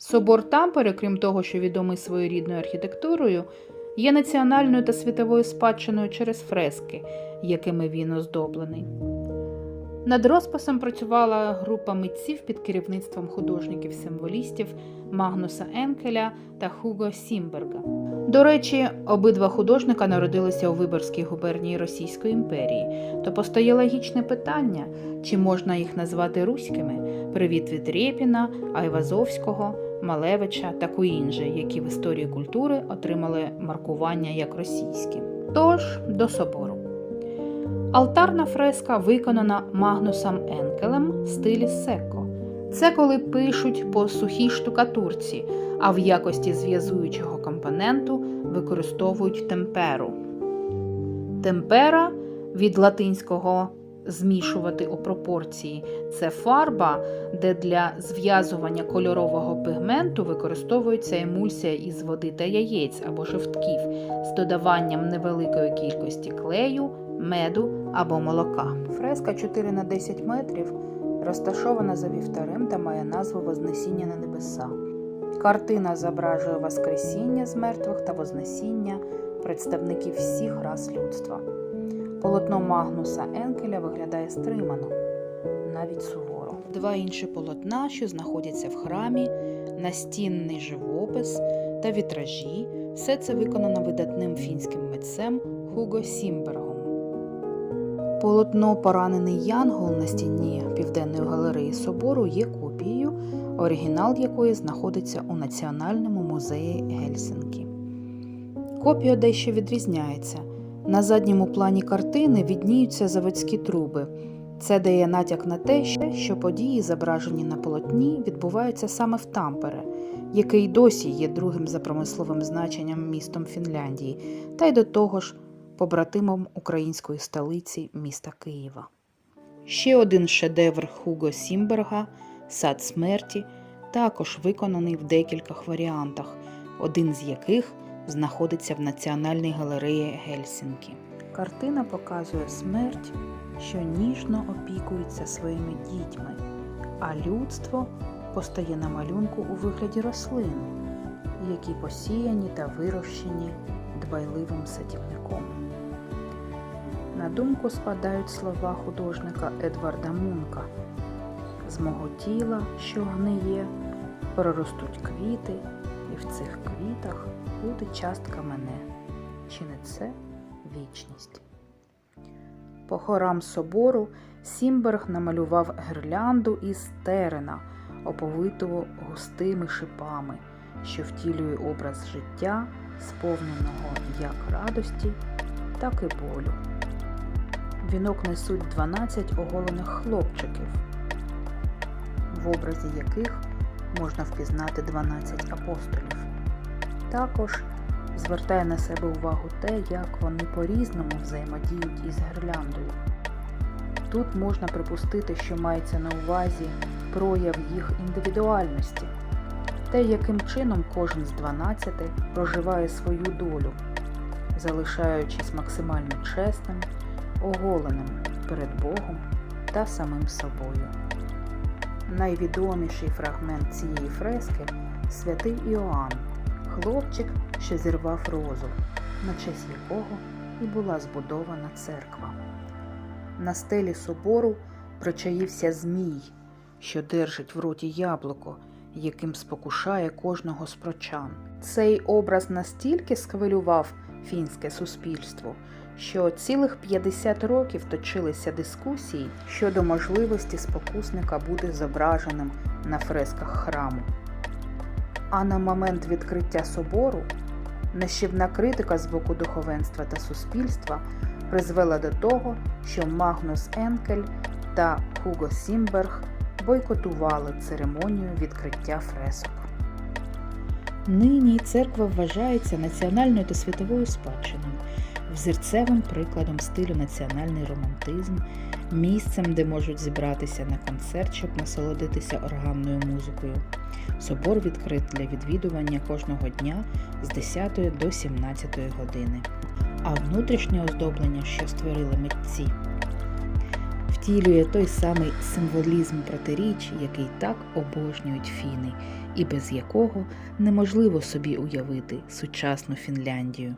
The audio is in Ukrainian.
Собор Тампери, крім того, що відомий своєрідною архітектурою, є національною та світовою спадщиною через фрески, якими він оздоблений. Над розписом працювала група митців під керівництвом художників-символістів Магнуса Енкеля та Хуго Сімберга. До речі, обидва художника народилися у Виборській губернії Російської імперії, то постає логічне питання, чи можна їх назвати руськими привіт від Рєпіна, Айвазовського, Малевича та Куінджи, які в історії культури отримали маркування як російські. Тож до собору. Алтарна фреска виконана Магнусом Енкелем в стилі секо. Це коли пишуть по сухій штукатурці, а в якості зв'язуючого компоненту використовують темперу. Темпера від латинського змішувати у пропорції це фарба, де для зв'язування кольорового пігменту використовується емульсія із води та яєць або жовтків з додаванням невеликої кількості клею, меду або молока. Фреска 4 на 10 метрів розташована за вівтарем та має назву Вознесіння на небеса. Картина зображує Воскресіння з мертвих та Вознесіння представників всіх рас людства. Полотно Магнуса Енкеля виглядає стримано, навіть суворо. Два інші полотна, що знаходяться в храмі, настінний живопис та вітражі, все це виконано видатним фінським митцем Хуго Сімбергом. Полотно Поранений Янгол на стіні Південної галереї собору є копією, оригінал якої знаходиться у Національному музеї Гельсінкі. Копія дещо відрізняється. На задньому плані картини відніються заводські труби. Це дає натяк на те, що події, зображені на полотні, відбуваються саме в Тампере, який досі є другим за промисловим значенням містом Фінляндії, та й до того ж побратимом української столиці міста Києва. Ще один шедевр Хуго Сімберга Сад смерті також виконаний в декількох варіантах, один з яких знаходиться в Національній галереї Гельсінкі. Картина показує смерть, що ніжно опікується своїми дітьми, а людство постає на малюнку у вигляді рослин, які посіяні та вирощені дбайливим садівником. На думку спадають слова художника Едварда Мунка. З мого тіла, що гниє, проростуть квіти, в цих квітах буде частка мене. Чи не це вічність? По хорам собору Сімберг намалював гірлянду із терена, оповиту густими шипами, що втілює образ життя, сповненого як радості, так і болю. Вінок несуть 12 оголених хлопчиків, в образі яких можна впізнати 12 апостолів. Також звертає на себе увагу те, як вони по-різному взаємодіють із гірляндою. Тут можна припустити, що мається на увазі прояв їх індивідуальності, те, яким чином кожен з 12 проживає свою долю, залишаючись максимально чесним, оголеним перед Богом та самим собою. Найвідоміший фрагмент цієї фрески святий Іоанн, хлопчик, що зірвав розу, на честь якого і була збудована церква. На стелі собору причаївся змій, що держить в роті яблуко, яким спокушає кожного з прочан. Цей образ настільки схвилював фінське суспільство, що цілих 50 років точилися дискусії щодо можливості спокусника бути зображеним на фресках храму. А на момент відкриття собору нищівна критика з боку духовенства та суспільства призвела до того, що Магнус Енкель та Хуго Сімберг бойкотували церемонію відкриття фресок. Нині церква вважається національною та світовою спадщиною, взірцевим прикладом стилю національний романтизм, місцем, де можуть зібратися на концерт, щоб насолодитися органною музикою. Собор відкрит для відвідування кожного дня з 10 до 17 години. А внутрішнє оздоблення, що створили митці. втілює той самий символізм протиріч, який так обожнюють фіни, і без якого неможливо собі уявити сучасну Фінляндію.